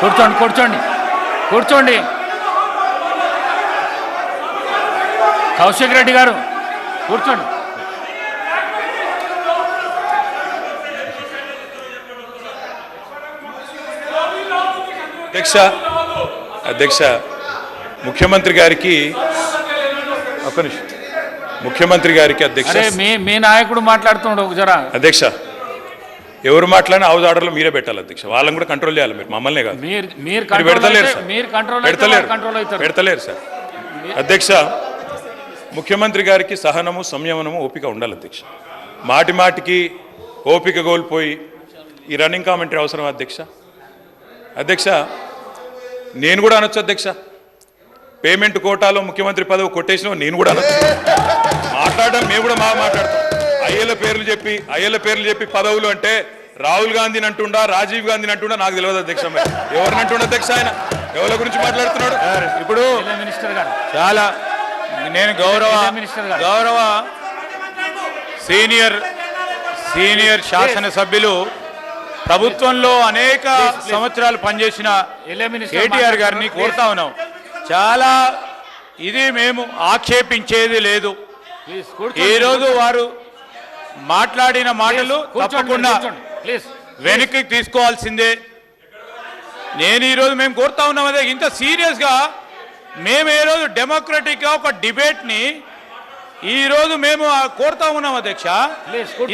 కూర్చోండి కూర్చోండి కూర్చోండి. కౌశిక్ రెడ్డి గారు కూర్చోండి. అధ్యక్ష అధ్యక్ష ముఖ్యమంత్రి గారికి ఒక నిమిషం. ముఖ్యమంత్రి గారికి అధ్యక్ష. మీ మీ నాయకుడు మాట్లాడుతుండు ఒక జరా. అధ్యక్ష ఎవరు మాట్లాడినా హౌస్ ఆర్డర్లో మీరే పెట్టాలి అధ్యక్ష. వాళ్ళని కూడా కంట్రోల్ చేయాలి మీరు మమ్మల్నే కాదు. మీరు పెడతలేరు సార్. పెడతలేరు. పెడతలేరు సార్. అధ్యక్ష ముఖ్యమంత్రి గారికి సహనము సంయమనము ఓపిక ఉండాలి అధ్యక్ష. మాటి మాటికి ఓపిక కోల్పోయి ఈ రన్నింగ్ కామెంటరీ అవసరం అధ్యక్ష? అధ్యక్ష నేను కూడా అనొచ్చు అధ్యక్ష. పేమెంట్ కోటాలో ముఖ్యమంత్రి పదవి కొట్టేసిన నేను కూడా అనొచ్చు. మాట్లాడడం మేము కూడా మా మాట్లాడతాం. అయ్యల పేర్లు చెప్పి అయ్యల పేర్లు చెప్పి పదవులు అంటే రాహుల్ గాంధీని అంటుండా రాజీవ్ గాంధీని అంటుండా నాకు తెలియదు అధ్యక్ష ఎవరిని అంటుండ అధ్యక్ష ఆయన? ఎవరి గురించి మాట్లాడుతున్నాడు? ఇప్పుడు ఇదే మినిస్టర్ గారు. చాలా నేను గౌరవ ఇదే మినిస్టర్ గారు. గౌరవ సీనియర్ సీనియర్ శాసనసభ్యులు ప్రభుత్వంలో అనేక సంవత్సరాలు పనిచేసిన కేటీఆర్ గారిని. కోరుతా ఉన్నాం. చాలా ఇది మేము ఆక్షేపించేది లేదు. ప్లీజ్ కూర్చోండి. ఈ రోజు వారు మాట్లాడిన మాటలు తప్పకుండా వెనక్కి తీసుకోవాల్సిందే. నేను ఈరోజు మేము కోరుతా ఉన్నాం అదే ఇంత సీరియస్గా మేము ఏ రోజు డెమోక్రటిక్గా ఒక డిబేట్ని ఈరోజు మేము కోరుతా ఉన్నాం అధ్యక్ష.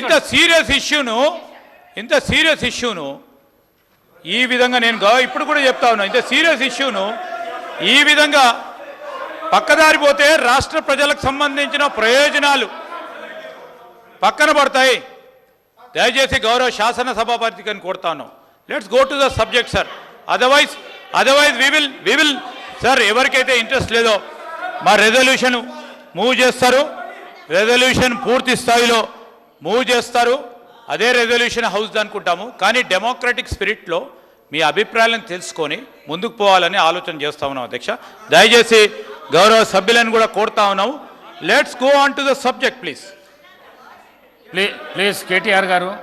ఇంత సీరియస్ ఇష్యూను ఇంత సీరియస్ ఇష్యూను ఈ విధంగా నేను ఇప్పుడు కూడా చెప్తా ఉన్నా ఇంత సీరియస్ ఇష్యూను ఈ విధంగా పక్కదారి పోతే రాష్ట్ర ప్రజలకు సంబంధించిన ప్రయోజనాలు పక్కన పడతాయి. దయచేసి గౌరవ శాసనసభాపతికి అని కోరుతాను let's go to the subject sir otherwise otherwise we will we will sir ఎవరికైతే ఇంట్రెస్ట్ లేదో మా రెజల్యూషన్ మూవ్ చేస్తారు. రెజల్యూషన్ పూర్తి స్థాయిలో మూవ్ చేస్తారు. అదే రెజల్యూషన్ హౌస్ అనుకుంటాము. కానీ డెమోక్రటిక్ స్పిరిట్లో మీ అభిప్రాయాలను తెలుసుకొని ముందుకు పోవాలని ఆలోచన చేస్తా ఉన్నాం అధ్యక్ష. దయచేసి గౌరవ సభ్యులను కూడా కోరుతా ఉన్నాము. Let's go on to the subject please plea please KTR garu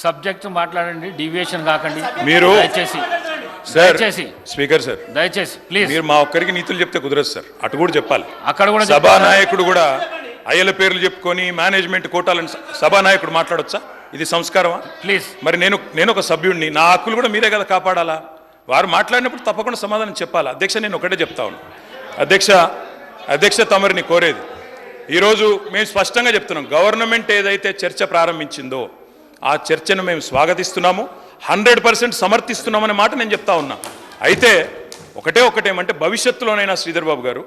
subject మాట్లాడండి డీవియేషన్ కాకండి. మీరు- దయచేసి సార్ దయచేసి స్పీకర్ సార్ దయచేసి ప్లీజ్. మీరు మా ఒక్కరికి నీతులు చెప్తే కుదరదు సార్. అటు కూడా చెప్పాలి. అక్కడ కూడా సభా. నాయకుడు కూడా అయ్యల పేర్లు చెప్పుకొని మేనేజ్మెంట్ కోటాలని సభా నాయకుడు మాట్లాడొచ్చా? ఇది సంస్కారమా? ప్లీజ్. మరి నేను నేను ఒక సభ్యుడిని నా హక్కులు కూడా మీరే కదా కాపాడాలా? వారు మాట్లాడినప్పుడు తప్పకుండా సమాధానం చెప్పాలి? అధ్యక్ష నేను ఒకటే చెప్తా ఉన్నాను అధ్యక్ష అధ్యక్ష తమరిని కోరేది. ఈరోజు మేము స్పష్టంగా చెప్తున్నాం గవర్నమెంట్ ఏదైతే చర్చ ప్రారంభించిందో ఆ చర్చను మేము స్వాగతిస్తున్నాము హండ్రెడ్ పర్సెంట్ సమర్థిస్తున్నామనే మాట నేను చెప్తా ఉన్నా. అయితే ఒకటే ఒకటేమంటే భవిష్యత్తులోనైనా శ్రీధర్ బాబు గారు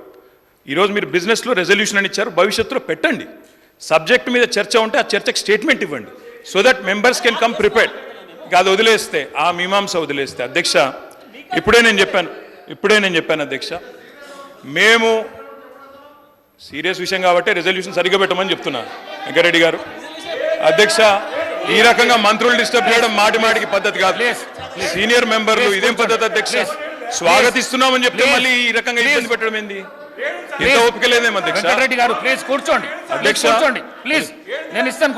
ఈరోజు మీరు బిజినెస్లో రెజల్యూషన్ అని ఇచ్చారు భవిష్యత్తులో పెట్టండి. సబ్జెక్ట్ మీద చర్చ ఉంటే ఆ చర్చకు స్టేట్మెంట్ ఇవ్వండి. So that members can come prepared. ఇక అది వదిలేస్తే ఆ మీమాంస వదిలేస్తే. అధ్యక్ష ఇప్పుడే నేను చెప్పాను ఇప్పుడే నేను చెప్పాను అధ్యక్ష మేము సీరియస్ విషయం కాబట్టి రెజల్యూషన్ సరిగ్గా పెట్టమని చెప్తున్నాను వెంకరెడ్డి గారు. అధ్యక్ష ఈ రకంగా మంత్రులు డిస్టర్బ్ చేయడం మాటి మాటికి పద్ధతి కాదు. సీనియర్ మెంబర్లు ఇదేం పద్ధతి అధ్యక్ష. స్వాగతిస్తున్నామని చెప్తే. మళ్ళీ ఈ రకంగా. ఇబ్బంది పెట్టడం ఏంది? ఇంత. ఓపిక లేదేమో అధ్యక్ష? వెంకటరెడ్డి గారు ప్లీజ్ కూర్చోండి. అధ్యక్ష. కూర్చోండి. ప్లీజ్ నేను ఇస్తాను